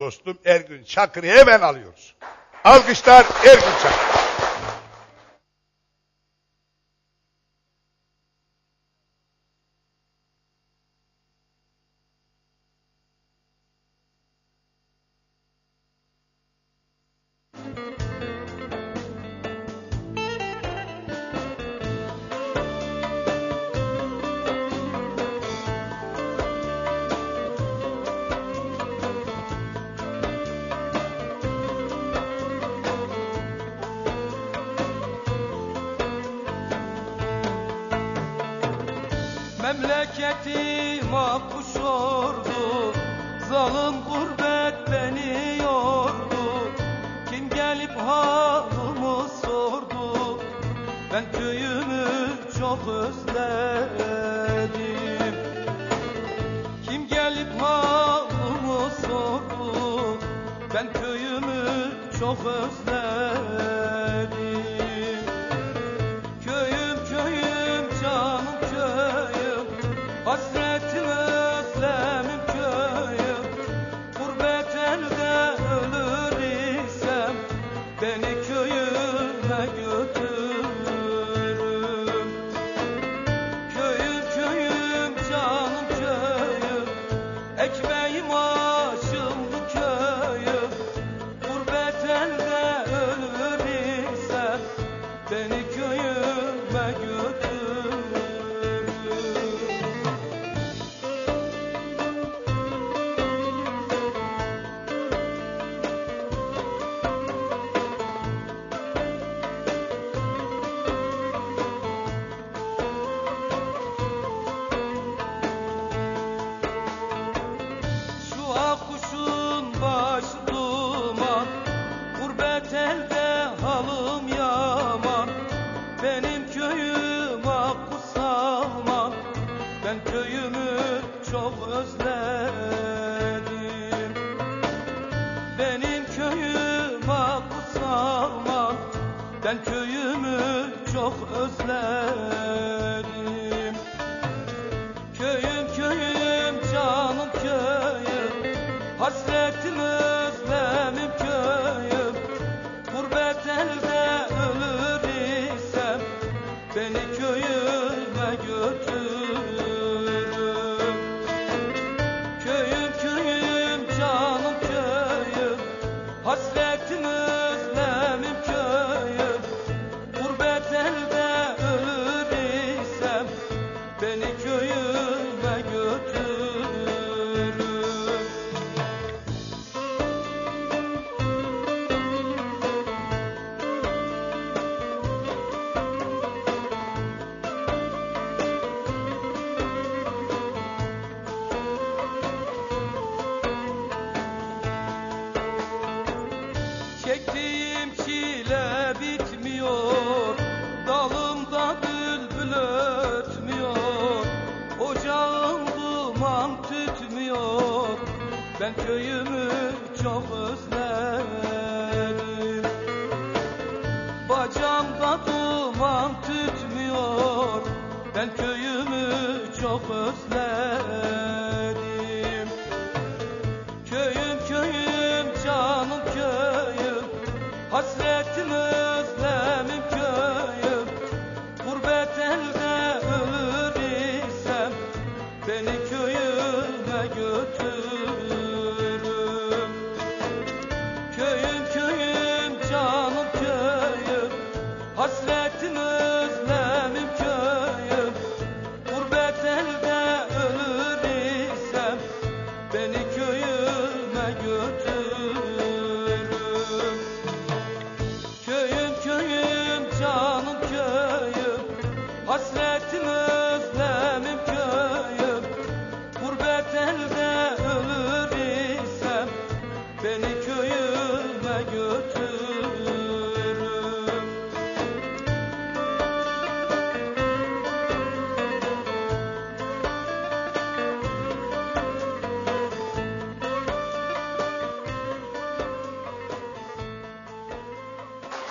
dostum Ergün Çakır'ı hemen alıyoruz. Alkışlar Ergün Çakır. Memleketim akkuş ordu Zalim gurbet beni yordu. Kim gelip halımı sordu? Ben köyümü çok özledim. Kim gelip halımı sordu? Ben köyümü çok özledim Benim köyüm akku salman Ben köyümü çok özledim. Benim köyüm akku salman Ben köyümü çok özledim Ben köyümü çok özledim. Bacamda duman tütmüyor. Ben köyümü çok özledim. Köyüm köyüm canım köyüm. Hasret beni köyüme götürür. Köyüm köyüm canım köyüm. Hasretim özlemim köyüm. Gurbet elde ölür isem beni köyüme götür.